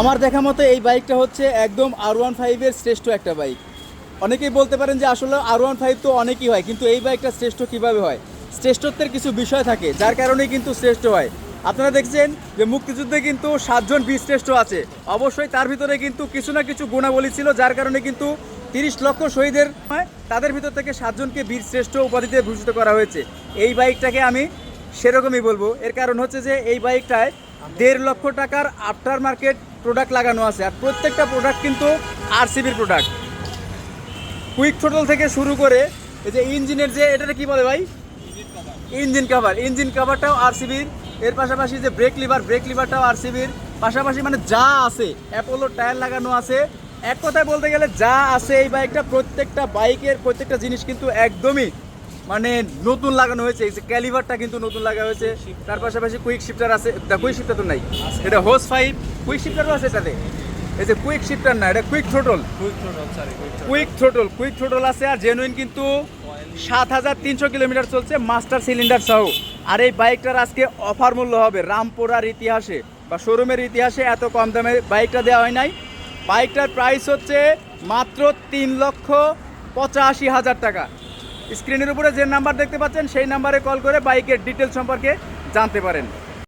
আমার দেখা মতো এই বাইকটা হচ্ছে একদম আর ওয়ান ফাইভের শ্রেষ্ঠ একটা বাইক। অনেকেই বলতে পারেন যে আসলে আর ওয়ান ফাইভ তো অনেকই হয় কিন্তু এই বাইকটা শ্রেষ্ঠ কীভাবে হয়? শ্রেষ্ঠত্বের কিছু বিষয় থাকে যার কারণেই কিন্তু শ্রেষ্ঠ হয়। আপনারা দেখছেন যে মুক্তিযুদ্ধে কিন্তু সাতজন বীর শ্রেষ্ঠ আছে। অবশ্যই তার ভিতরে কিন্তু কিছু না কিছু গুণাবলী ছিল যার কারণে কিন্তু তিরিশ লক্ষ শহীদের হয়, তাদের ভিতর থেকে সাতজনকে বীর শ্রেষ্ঠ উপাধিতে ভূষিত করা হয়েছে। এই বাইকটাকে আমি সেরকমই বলব। এর কারণ হচ্ছে যে এই বাইকটায় দেড় লক্ষ টাকার আফটার মার্কেট প্রোডাক্ট লাগানো আছে আর প্রত্যেকটা প্রোডাক্ট কিন্তু আরসিবির প্রোডাক্ট কুইক থ্রোটল থেকে শুরু করে এই যে ইঞ্জিনের যে, এটাকে কি বলে ভাই? ইঞ্জিন কাভার ইঞ্জিন কভারটাও আরসিবির এর পাশাপাশি যে ব্রেক লিভার ব্রেক লিভারটাও আরসিবির পাশাপাশি মানে যা আছে অ্যাপোলো টায়ার লাগানো আছে। এক কথায় বলতে গেলে যা আছে এই বাইকটা প্রত্যেকটা বাইকের প্রত্যেকটা জিনিস কিন্তু একদমই মানে নতুন লাগানো হয়েছে এই যে ক্যালিভারটা কিন্তু নতুন লাগা হয়েছে। তার পাশাপাশি কুইক শিফটার আছে কুইক শিফটার তো নাই। এটা হোস ফাইভ কুইক শিফটারও আছে এটাতে। এই যে কুইক শিফটার না এটা quick throttle quick throttle quick throttle আছে আর জেনুইন কিন্তু সাত হাজার তিনশো কিলোমিটার চলছে মাস্টার সিলিন্ডার সহ। আর এই বাইকটার আজকে অফার মূল্য হবে রামপুরার ইতিহাসে বা শোরুমের ইতিহাসে এত কম দামে বাইকটা দেওয়া হয় নাই। বাইকটার প্রাইস হচ্ছে মাত্র তিন লক্ষ পঁচাশি হাজার টাকা। স্ক্রিনের উপরে যে নাম্বার দেখতে পাচ্ছেন, সেই নাম্বারে কল করে বাইকের ডিটেলস সম্পর্কে জানতে পারেন।